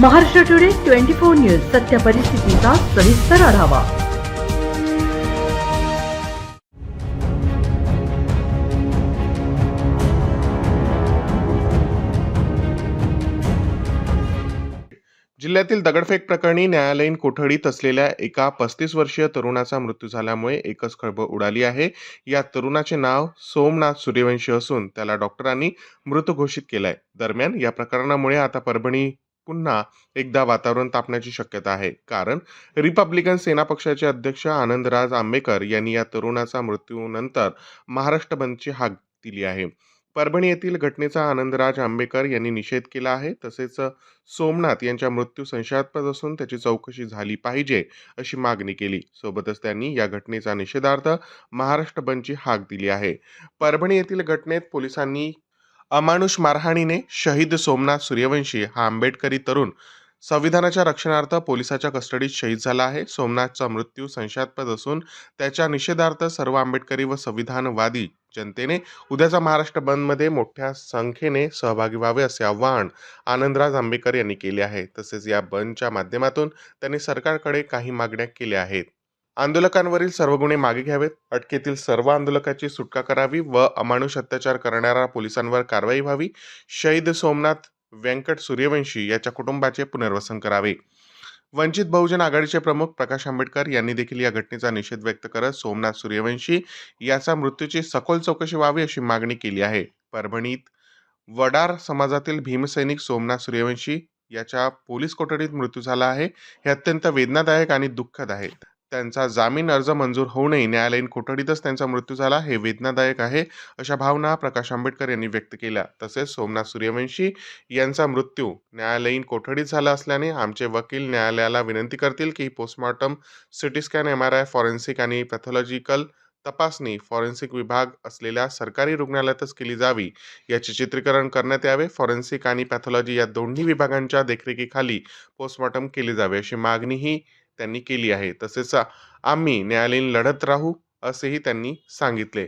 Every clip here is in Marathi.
Maharashtra today twenty four news सत्य परिस्थितीचा सविस्तर आढावा. जिल्ह्यातील दगडफेक प्रकरणी न्यायालयीन कोठडीत असलेल्या एका पस्तीस वर्षीय तरुणाचा मृत्यू झाल्यामुळे एकच खळबळ उडाली आहे. या तरुणाचे नाव सोमनाथ सूर्यवंशी असून त्याला डॉक्टरांनी मृत घोषित केलंय. दरम्यान या प्रकरणामुळे आता परभणी पुन्हा एकदा वातावरण तापण्याची शक्यता आहे. कारण रिपब्लिकन सेना पक्षाचे अध्यक्ष आनंदराज आंबेकर यांनी या तरुणाचा मृत्यूनंतर महाराष्ट्र बंदची हाक दिली आहे. परभणी येथील घटनेचा आनंदराज आंबेकर यांनी निषेध केला आहे. तसेच सोमनाथ यांच्या मृत्यू संशयास्पद असून त्याची चौकशी झाली पाहिजे अशी मागणी केली. सोबतच त्यांनी या घटनेचा निषेधार्थ महाराष्ट्र बंदची हाक दिली आहे. परभणी येथील घटनेत पोलिसांनी अमानुष मारहाणीने शहीद सोमनाथ सूर्यवंशी हा आंबेडकरी तरुण संविधानाच्या रक्षणार्थ पोलिसाच्या कस्टडीत शहीद झाला आहे. सोमनाथचा मृत्यू संशयास्पद असून त्याच्या निषेधार्थ सर्व आंबेडकरी व संविधानवादी जनतेने उद्याचा महाराष्ट्र बंदमध्ये मोठ्या संख्येने सहभागी व्हावे असे आवाहन आनंदराज आंबेकर यांनी केले आहे. तसेच या बंदच्या माध्यमातून त्यांनी सरकारकडे काही मागण्या केल्या आहेत. आंदोलकांवरील सर्व गुन्हे मागे घ्यावेत. अटकेतील सर्व आंदोलकाची सुटका करावी व अमानुष अत्याचार करणाऱ्या पोलिसांवर कारवाई व्हावी. शहीद सोमनाथ व्यंकट सूर्यवंशी याच्या कुटुंबाचे पुनर्वसन करावे. वंचित बहुजन आघाडीचे प्रमुख प्रकाश आंबेडकर यांनी देखील या घटनेचा निषेध व्यक्त करत सोमनाथ सूर्यवंशी याचा मृत्यूची सखोल चौकशी व्हावी अशी मागणी केली आहे. परभणीत वडार समाजातील भीमसैनिक सोमनाथ सूर्यवंशी याच्या पोलीस कोठडीत मृत्यू झाला आहे. हे अत्यंत वेदनादायक आणि दुःखद आहे त्यांचा जामीन अर्ज मंजूर होऊनही न्यायालयीन कोठडीतच त्यांचा मृत्यू झाला हे वेदनादायक आहे अशा भावना प्रकाश आंबेडकर यांनी व्यक्त केल्या. तसेच सोमनाथ सूर्यवंशी यांचा मृत्यू न्यायालयीन कोठडीत झाला असल्याने आमचे वकील न्यायालयाला विनंती करतील की postmortem CT scan M R I forensic आणि पॅथॉलॉजिकल तपासणी फॉरेन्सिक विभाग असलेल्या सरकारी रुग्णालयातच केली जावी. याचे चित्रीकरण करण्यात यावे. फॉरेन्सिक आणि पॅथॉलॉजी या दोन्ही विभागांच्या देखरेखीखाली पोस्टमॉर्टम केले जावे अशी मागणीही त्यांनी केली आहे. तसेच आम्ही न्यायालयीन लढत राहू असेही त्यांनी सांगितले.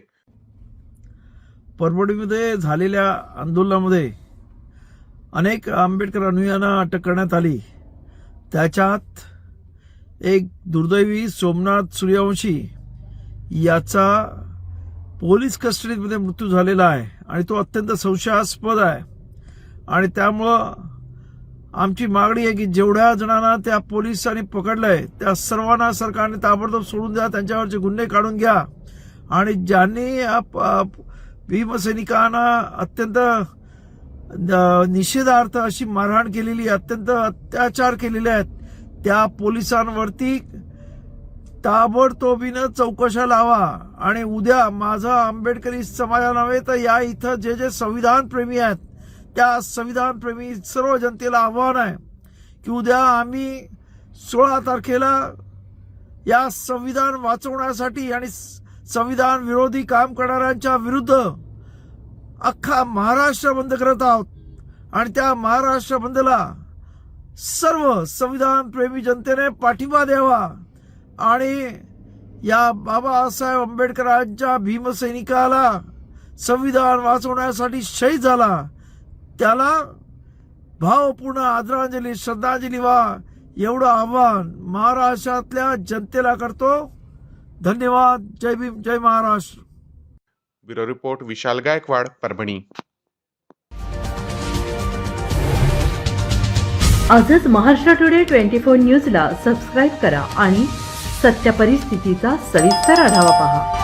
परभणीमध्ये झालेल्या आंदोलनामध्ये अनेक आंबेडकर अनुयांना अटक करण्यात आली. त्याच्यात एक दुर्दैवी सोमनाथ सूर्यवंशी याचा पोलीस कस्टडीमध्ये मृत्यू झालेला आहे आणि तो अत्यंत संशयास्पद आहे. आणि त्यामुळं आमची मागणी आहे की जेवढ्या जणांना त्या पोलिसांनी पकडलंय त्या सर्वांना सरकारने ताबडतोब सोडून द्या त्यांच्यावरचे गुन्हे काढून घ्या. आणि ज्यांनी भीमसैनिकांना अत्यंत निषेधार्थ अशी मारहाण केलेली अत्यंत अत्याचार केलेले आहेत त्या पोलिसांवरती ताबडतोबीनं चौकशा लावा. आणि उद्या माझा आंबेडकरी समाजा नव्हे तर या इथं जे जे संविधान प्रेमी आहेत त्या संविधान प्रेमी सर्व जनतेला आव्हान आहे की उद्या आम्ही सोळा तारखेला या संविधान वाचवण्यासाठी आणि संविधान विरोधी काम करणाऱ्यांच्या विरुद्ध अख्खा महाराष्ट्र बंद करत आहोत. आणि त्या महाराष्ट्र बंदला सर्व संविधान प्रेमी जनतेने पाठिंबा द्यावा. आणि या बाबासाहेब आंबेडकरांच्या भीमसैनिकाला संविधान वाचवण्यासाठी शहीद झाला. त्याला भावपूर्ण आदरांजली श्रद्धांजली व्हा एवढं आव्हान महाराष्ट्रातल्या जनतेला करतो. धन्यवाद. जय भीम जय Maharashtra. Bureau report Vishal Gaikwad Parbhani. आजच महाराष्ट्र टुडे ट्वेंटी फोर न्यूजला सबस्क्राईब करा आणि सत्य परिस्थितीचा सविस्तर आढावा पहा.